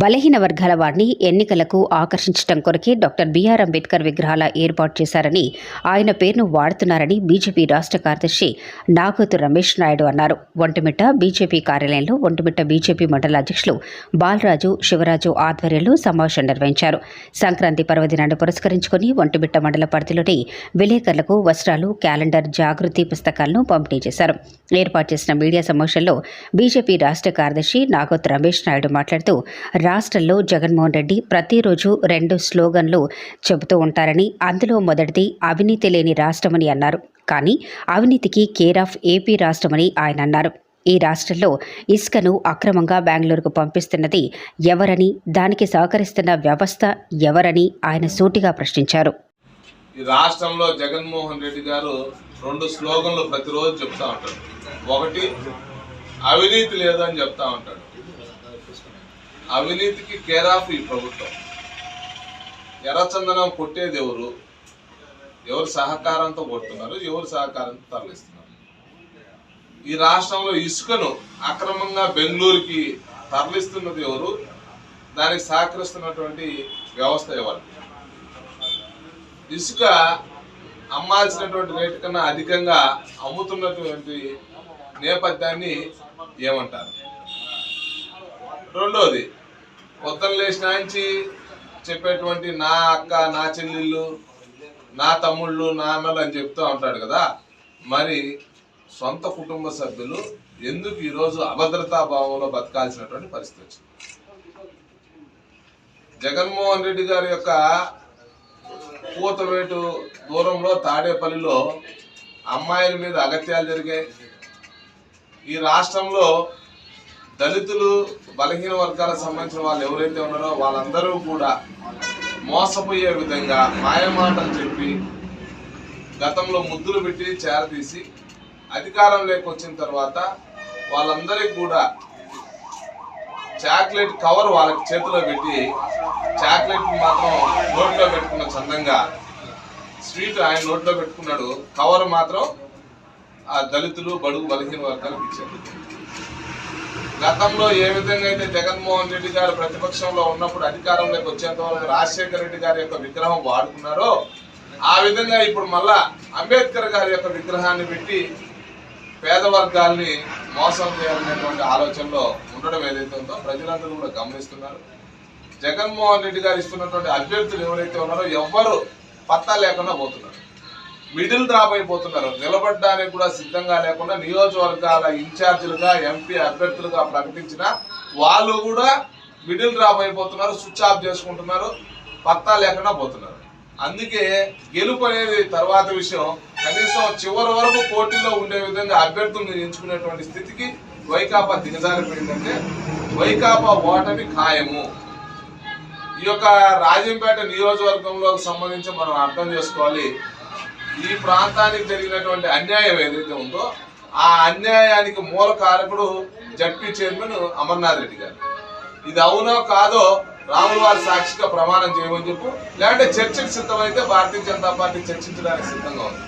బలహీన వర్గాల వారిని ఎన్నికలకు ఆకర్షించడం కొరకే డాక్టర్ బిఆర్ అంబేద్కర్ విగ్రహాల ఏర్పాటు చేశారని ఆయన పేరును వాడుతున్నారని బీజేపీ రాష్ట్ర కార్యదర్శి నాగోతు రమేష్ నాయుడు అన్నారు. ఒంటిమిట్ట బీజేపీ కార్యాలయంలో ఒంటిమిట్ట బీజేపీ మండల అధ్యక్షులు బాలరాజు శివరాజు ఆధ్వర్యంలో సమావేశం నిర్వహించారు. సంక్రాంతి పర్వదినాన్ని పురస్కరించుకుని ఒంటిమిట్ట మండల పరిధిలోని విలేకరులకు వస్త్రాలు క్యాలెండర్ జాగృతి పుస్తకాలను పంపిణీ చేశారు. ఏర్పాటు చేసిన మీడియా సమావేశంలో బీజేపీ రాష్ట్ర కార్యదర్శి నాగోతు రమేష్ నాయుడు మాట్లాడుతూ రాష్ట్రంలో జగన్మోహన్ రెడ్డి ప్రతిరోజు రెండు స్లోగన్లు చెబుతూ ఉంటారని అందులో మొదటిది అవినీతి లేని రాష్ట్రమని అన్నారు. కానీ అవినీతికి కేర్ ఆఫ్ ఏపీ రాష్ట్రమని ఆయన అన్నారు. ఈ రాష్ట్రంలో ఇసుకను అక్రమంగా బెంగళూరుకు పంపిస్తున్నది ఎవరని దానికి సహకరిస్తున్న వ్యవస్థ ఎవరని ఆయన సూటిగా ప్రశ్నించారు. ఈ రాష్ట్రంలో జగన్మోహన్ రెడ్డి గారు రెండు స్లోగన్లు ప్రతిరోజు చెప్తా ఉంటాడు ఒకటి అవినీతి లేదని చెప్తా ఉంటాడు అవినీతికి కేర్ ఆఫ్ ఈ ప్రభుత్వం. ఎర్రచందనం కొట్టేది ఎవరు? ఎవరు సహకారంతో కొడుతున్నారు? ఎవరు సహకారంతో తరలిస్తున్నారు? ఈ రాష్ట్రంలో ఇసుకను అక్రమంగా బెంగళూరుకి తరలిస్తున్నది ఎవరు? దానికి సహకరిస్తున్నటువంటి వ్యవస్థ ఎవరు? ఇసుక అమ్మాల్సినటువంటి రేటు కన్నా అధికంగా అమ్ముతున్నటువంటి నేపథ్యాన్ని ఏమంటారు? రెండోది పొద్దున లేచిన నుంచి చెప్పేటువంటి నా అక్క నా చెల్లెళ్ళు నా తమ్ముళ్ళు నా అన్నలు అని చెప్తూ ఉంటాడు కదా మరి సొంత కుటుంబ సభ్యులు ఎందుకు ఈరోజు అభద్రతా భావంలో బతకాల్సినటువంటి పరిస్థితి వచ్చింది? జగన్మోహన్ రెడ్డి గారి యొక్క కూతవేటు దూరంలో తాడేపల్లిలో అమ్మాయిల మీద అగత్యాలు జరిగాయి. ఈ రాష్ట్రంలో దళితులు బలహీన వర్గాలకు సంబంధించిన వాళ్ళు ఎవరైతే ఉన్నారో వాళ్ళందరూ కూడా మోసపోయే విధంగా మాయమాటలు చెప్పి గతంలో ముద్దులు పెట్టి చేరదీసి అధికారంలోకి వచ్చిన తర్వాత వాళ్ళందరికీ కూడా చాక్లెట్ కవర్ వాళ్ళకి చేతిలో పెట్టి చాక్లెట్ మాత్రం నోట్లో పెట్టుకున్న చందంగా స్వీట్ ఆయన నోట్లో పెట్టుకున్నాడు. కవర్ మాత్రం ఆ దళితులు బడుగు బలహీన వర్గాలకు ఇచ్చారు. గతంలో ఏ విధంగా అయితే జగన్మోహన్ రెడ్డి గారు ప్రతిపక్షంలో ఉన్నప్పుడు అధికారంలోకి వచ్చేంత వరకు రాజశేఖర రెడ్డి గారి యొక్క విగ్రహం వాడుకున్నారో ఆ విధంగా ఇప్పుడు మళ్ళా అంబేద్కర్ గారి యొక్క విగ్రహాన్ని పెట్టి పేద వర్గాల్ని మోసం చేయాలనేటువంటి ఆలోచనలో ఉండడం ఏదైతే ఉందో ప్రజలందరూ కూడా గమనిస్తున్నారు. జగన్మోహన్ రెడ్డి గారు ఇస్తున్నటువంటి అభ్యర్థులు ఎవరైతే ఉన్నారో ఎవ్వరు పత్తా లేకుండా పోతున్నారు. మిడిల్ డ్రాప్ అయిపోతున్నారు. నిలబడడానికి కూడా సిద్ధంగా లేకుండా నియోజకవర్గాల ఇన్ఛార్జీలుగా ఎంపీ అభ్యర్థులుగా ప్రకటించిన వాళ్ళు కూడా మిడిల్ డ్రాప్ అయిపోతున్నారు స్విచ్ ఆఫ్ చేసుకుంటున్నారు పత్తా లేకుండా పోతున్నారు. అందుకే గెలుపు అనేది తర్వాత విషయం. కనీసం చివరి వరకు పోటీలో ఉండే విధంగా అభ్యర్థులను ఎంచుకునేటువంటి స్థితికి వైకాపా దిగజారిపోయిందంటే వైకాపా ఓటమి ఖాయము. ఈ యొక్క రాజంపేట నియోజకవర్గంలోకి సంబంధించి మనం అర్థం చేసుకోవాలి. ఈ ప్రాంతానికి జరిగినటువంటి అన్యాయం ఏదైతే ఉందో ఆ అన్యాయానికి మూల కారకుడు జడ్పీ చైర్మన్ అమర్నాథ్ రెడ్డి గారు. ఇది అవునో కాదో రాముల వారి సాక్షిగా ప్రమాణం చేయమని చెప్పు లేదంటే చర్చకు సిద్ధమైతే భారతీయ జనతా పార్టీ చర్చించడానికి సిద్ధంగా ఉంది.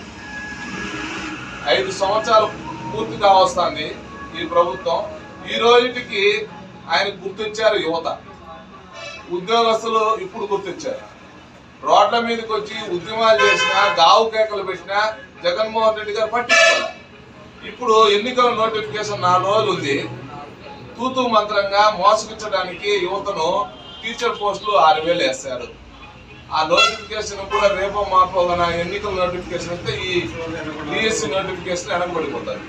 ఐదు సంవత్సరాలు పూర్తిగా వస్తుంది ఈ ప్రభుత్వం. ఈ రోజుకి ఆయన గుర్తించారు యువత. ఉద్యోగస్తులు ఇప్పుడు గుర్తించారు. రోడ్ల మీదకి వచ్చి ఉద్యమాలు చేసినా గావు కేకలు పెట్టినా జగన్మోహన్ రెడ్డి గారు పట్టించుకోవాలి ఇప్పుడు ఎన్నికల నోటిఫికేషన్ నాలుగు రోజులు ఉంది. తూతూ మంత్రంగా మోసగించడానికి యువతను టీచర్ పోస్టులు ఆరు వేలు వేస్తారు. ఆ నోటిఫికేషన్ కూడా రేపో మాపో ఎన్నికల నోటిఫికేషన్ అయితే ఈ డిఎస్సి నోటిఫికేషన్ వెనకబడిపోతారు